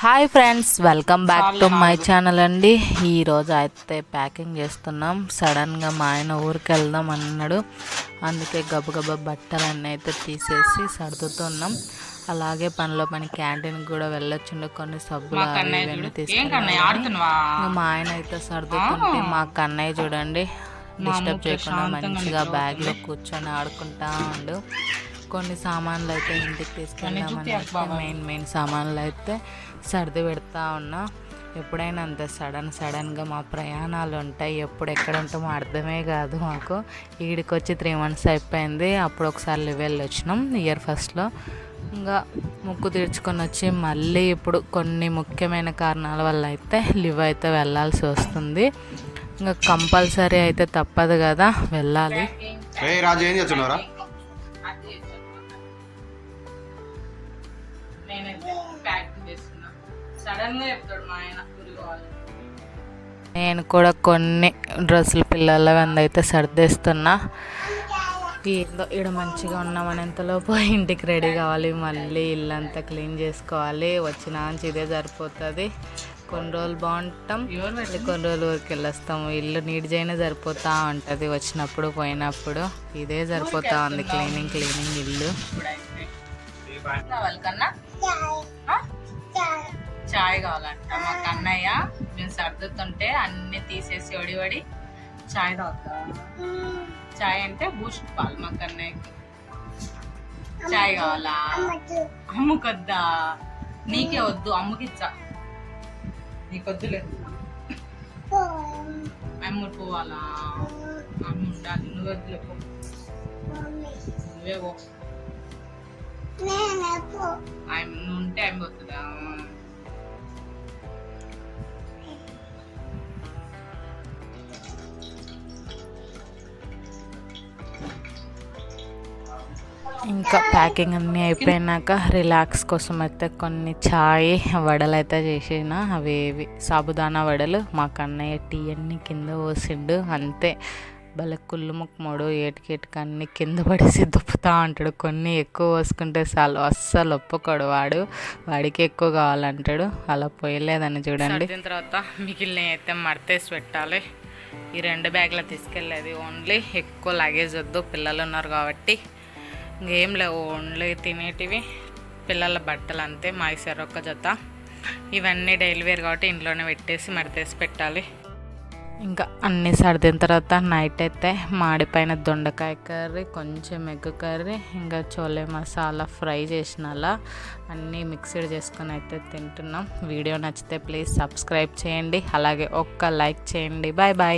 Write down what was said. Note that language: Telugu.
Hi friends welcome back to my channel అండి. ఈరోజు అయితే ప్యాకింగ్ చేస్తున్నాం. సడన్గా మా ఆయన ఊరికి వెళ్దాం అన్నాడు. అందుకే గబగబా బట్టలన్నీ అయితే తీసేసి సర్దుతున్నాం అలాగే పనిలో పని క్యాంటీన్ కూడా వెళ్ళొచ్చుండే. కొన్ని సబ్బులు అవి ఇవన్నీ తీసుకున్నాం మా ఆయన అయితే సర్దుతుంటే మా కన్నయ్య చూడండి. డిస్టర్బ్ చేయకుండా మంచిగా బ్యాగ్లో కూర్చొని ఆడుకుంటా ఉండు. కొన్ని సామాన్లు అయితే ఇంటికి తీసుకెళ్దామని అయితే మెయిన్ మెయిన్ సామాన్లు అయితే సర్ది పెడతా ఉన్నా. ఎప్పుడైనా అంతే సడన్ సడన్గా మా ప్రయాణాలు ఉంటాయి. ఎప్పుడు ఎక్కడ ఉంటామో అర్థమే కాదు మాకు. ఈడికి వచ్చి త్రీ మంత్స్ అయిపోయింది. అప్పుడు ఒకసారి లివ్ వెళ్ళి వచ్చినాం. ఇయర్ ఫస్ట్లో ఇంకా ముక్కు తీర్చుకొని వచ్చి మళ్ళీ ఇప్పుడు కొన్ని ముఖ్యమైన కారణాల వల్ల అయితే లివ్ అయితే వెళ్ళాల్సి వస్తుంది. ఇంకా కంపల్సరీ అయితే తప్పదు కదా వెళ్ళాలి. రాజు ఏం చేస్తున్నారా నేనైతే ప్యాకింగ్ చేస్తున్నా. సడన్గా చెప్తాడు మా ఆయన ఊరికి పోవాలి నేను కూడా కొన్ని డ్రెస్సులు పిల్లల అయితే సర్దేస్తున్నా. ఏందో ఇక్కడ మంచిగా ఉన్నామనేంతలోపు ఇంటికి రెడీ కావాలి మళ్ళీ ఇల్లంతా క్లీన్ చేసుకోవాలి. వచ్చిన నుంచి ఇదే సరిపోతుంది. కొన్ని రోజులు బాగుంటాం. మళ్ళీ కొన్ని రోజులు ఊరికి వెళ్ళొస్తాము ఇల్లు నీట్ చేయనే సరిపోతూ ఉంటుంది. వచ్చినప్పుడు పోయినప్పుడు ఇదే సరిపోతా ఉంది. క్లీనింగ్ క్లీనింగ్ ఇల్లు. కావాలి కన్నా ఆ? చాయ్. కావాలంట. మా కన్నయ్య మేము సర్దుతుంటే అన్ని తీసేసి వడి వడి చాయ్ తాగుతా. చాయ్ అంటే బూస్ట్ పాలు మా కన్నయ్యకి చాయ్ కావాలా? అమ్ముకొద్దా? నీకే వద్దు అమ్ముకి ఇచ్చా నీకొద్దులే అమ్మ పోవాలా? అమ్మ ఉండాలి నువ్వు వద్దులే పో నువ్వే పో. ఉంటే పోతుందా? ఇంకా ప్యాకింగ్ అన్నీ అయిపోయినాక రిలాక్స్ కోసం అయితే కొన్ని చాయ్ వడలు అయితే చేసిన అవి సాబుదానా వడలు మా కన్నయ్య టీ అన్ని కింద పోసిండు అంతే. భలే కుళ్ళు ముక్కమోడు ఏటికేటికి అన్ని కింద పడేసి దుప్పుతా ఉంటాడు. కొన్ని ఎక్కువ పోసుకుంటే చాలు. అస్సలు ఒప్పుకోడు వాడు. వాడికి ఎక్కువ కావాలంటాడు. అలా పోయలేదని చూడండి. తర్వాత మిగిలిన అయితే మడతేసి పెట్టాలి. ఈ రెండు బ్యాగ్లు తీసుకెళ్ళేది ఓన్లీ. ఎక్కువ లగేజ్ వద్దు. పిల్లలు ఉన్నారు కాబట్టి. ఇంకేం లేవు. ఓన్లీ తినేటివి. పిల్లల బట్టలు అంతే. మా ఒక జత. ఇవన్నీ డైలీ వేర్ కాబట్టి ఇంట్లోనే పెట్టేసి మడతేసి పెట్టాలి. ఇంకా అన్నీ సర్దిన తర్వాత నైట్ అయితే మాడిపోయిన దొండకాయ కర్రీ కొంచెం ఎగ్ కర్రీ ఇంకా చోలే మసాలా ఫ్రై చేసిన అలా అన్నీ మిక్స్డ్ చేసుకొని అయితే తింటున్నాం. వీడియో నచ్చితే ప్లీజ్ సబ్స్క్రైబ్ చేయండి. అలాగే ఒక్క లైక్ చేయండి. Bye bye